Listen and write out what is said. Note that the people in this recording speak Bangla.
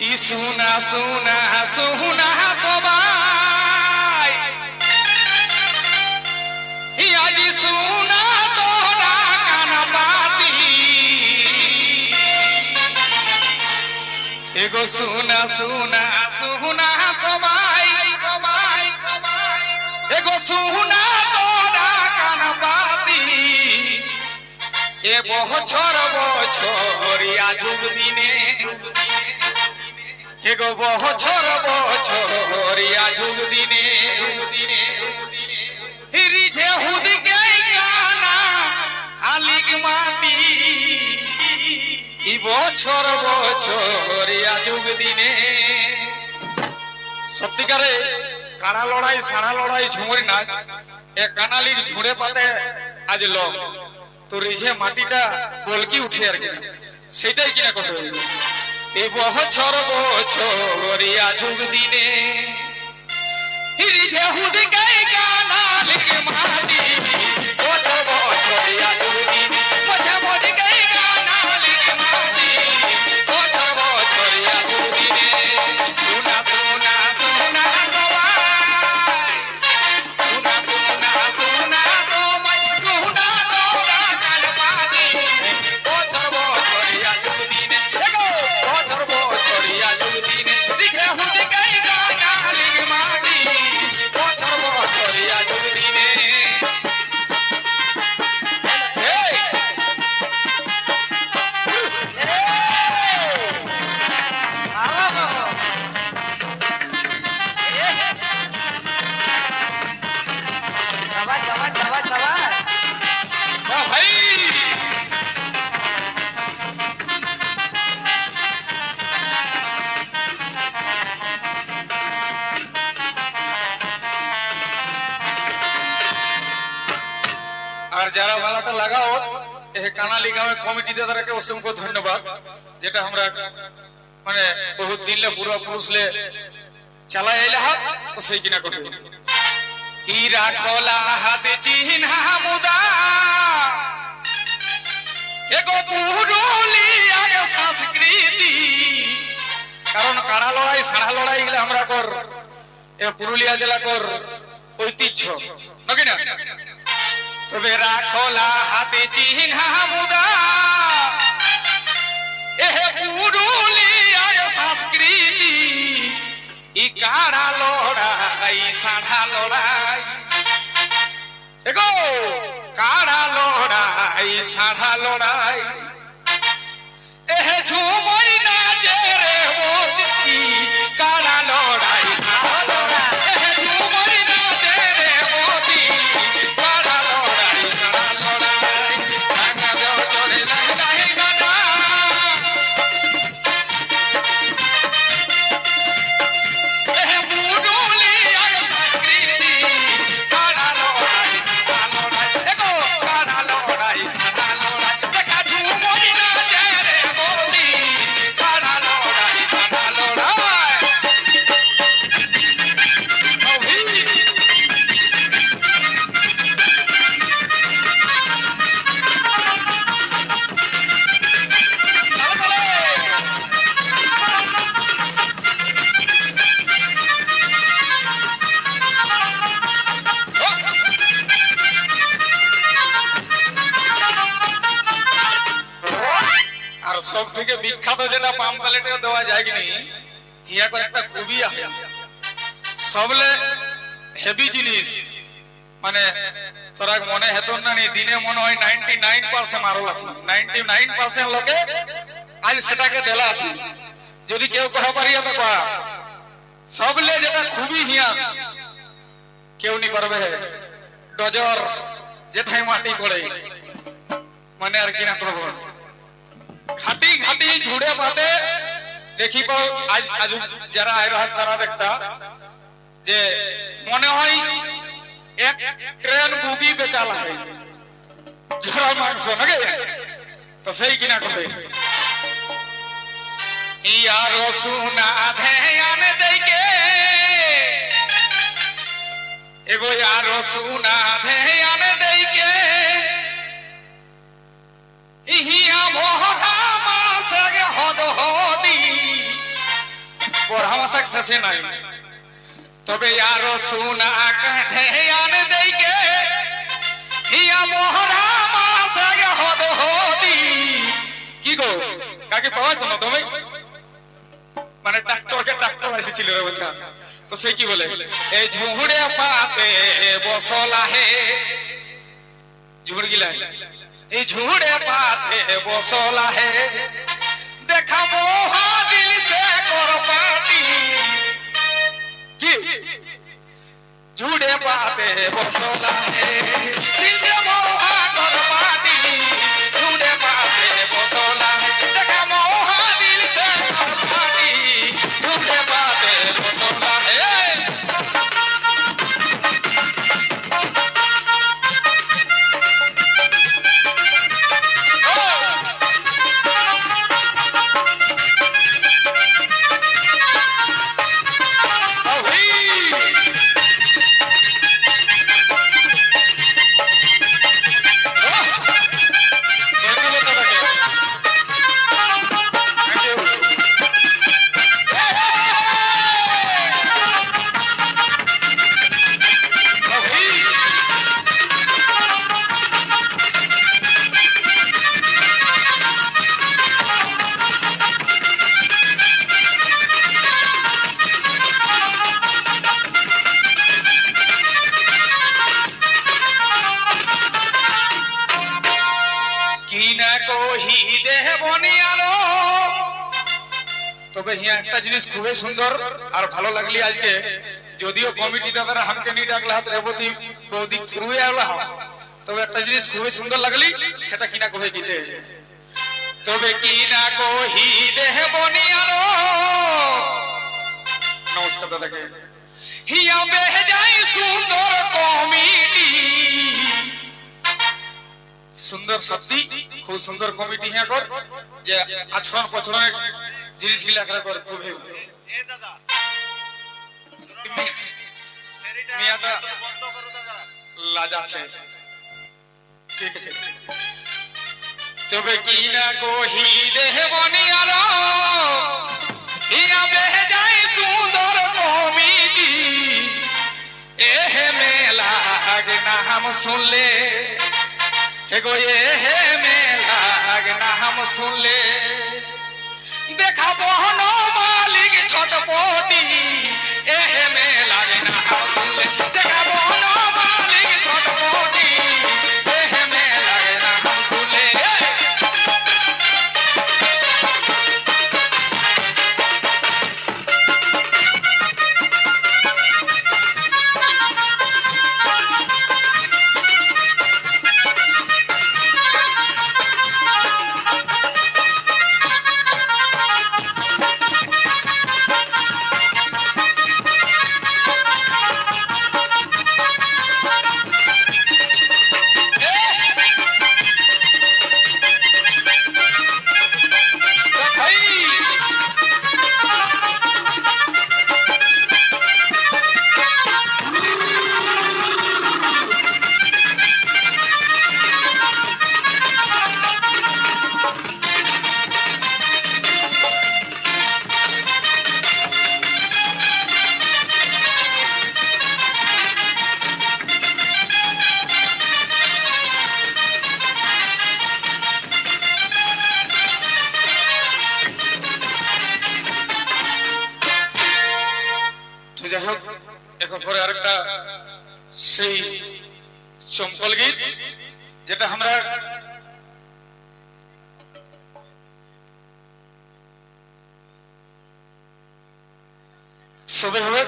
ই শুনা শুনা শুনা সবাই। আজি শুনা তোরা কান পাতি এগো শুনা শুনা শুনা সবাই। সবাই এগো শুনা তোরা কান পাতি এ বছর বছর আজুক দিনে এগো বছর বছর দিনে বছর বছর দিনে সত্যিকারে কাড়া লড়াই সাড়া লড়াই ঝুমুরি নাচ, এ কানালির ঝুড়ে পাতে আজ লোক তো রিঝে মাটিটা বলকি উঠে আর কিনা সেটাই কিনা কথা এ বছর বছর আজুক দিনে। রিঝে হুদি গাই কানালির মাটি। বছর বছর যারা ভালোটা লাগাও কানালি গাঁওয়ে কমিটি দাদাকে অসংখ্য ধন্যবাদ, যেটা আমরা মানে বহুত দিনলে পূর্বপুরুষলে চালাই আইলে হাত, তো সেই কিনা করবে। হীরা খোলা হাতে চিহ্না মুদা এগো পুরুলিয়ার সংস্কৃতি। কারণ কাড়া লড়াই সাড়া লড়াই গুলো আমরা কর, এ পুরুলিয়া জেলা কর ঐতিহ্য। নাকি না? তবে রাখলা হাতে চিহ্না মুদা এহে পুরুলিয়ার সংস্কৃতি ই কাড়া লড়াই, সাড়া লড়াই। এগো কাড়া লড়াই, সাড়া লড়াই। এহে ঝুমরি সব থেকে বিখ্যাত যেটা পাম প্যালেটে দেওয়া যায় কি হিয়া করে একটা খুবই সবলে হেভি জিনিস। মানে তোরা মনে হেত না দিনে মনে হয় নাইনটি নাইন পার্সেন্ট আরও আছে। নাইনটি নাইন পার্সেন্ট লোকে আজ সেটাকে দেলা আছে। যদি কেউ কহ পারিয়া তো কয়া। সবলে যেটা খুবই হিয়া, কেউ নি পারবে। ডজর যেটাই মাটি করে মানে আর কি না করব ঘাটি ঘাটি ঝুড়ে পাতে। দেখি আজ আজ যারা আয় রাত তারা দেখতা যে মনে হয় এক ট্রেন বুগি বেচালা হয়। ঝরা মাংস নাকি? তো সেই কিনা কহে। ইয়ার সুনা ধ্যান দেইকে। এগো ইয়ার সুনা ধ্যান দেইকে। ইহিয়া সাকসেসে নাই। তবে মোহরা মাসাগে হদ হদি। কি গো, কাকে পাওয়া জন্য তুমি? মানে ডাক্তারকে ডাক্তার এসেছিল রে তো সে কি বলে? এই ঝুড়ে পাতে বসলা হে ঝুড় গিলা এই ঝুড়ে পাতে বসলা হে দেখা কর পাটি কি? ঝুড়ে পাতে বসলা হে বনিয়ালো তবে হিয়া একটা জিনিস খুবই সুন্দর আর ভালো লাগলি আজকে। যদিও কমিটি হামকে নিয়ে হাত রেবতী আলো তবে একটা জিনিস খুবই সুন্দর লাগলি, সেটা কিনা তবে কহি দেহ নমস্কার দাদাকে। হিয়া বেহে যাই সুন্দর কমিটি সুন্দর সত্যি, খুব সুন্দর কমিটি হ্যাঁ কর, যে আচরণ পচরণের জিনিসগুলা করে কর, খুব তবে কি না কহি দেহ বনিয়ার ইয়া বেহে যাই সুন্দর কমিটি। এহে মেলা আগে না হাম শুনলে এগো এ হে মেলা না হাম শুনলে। দেখা বহন মালিক ছটপটি, এ হে মেলা না হাম শুনলে। দেখা বহন যাই হোক এখন পরে আরেকটা সেই চম্পল গীত যেটা আমরা সবে হবে।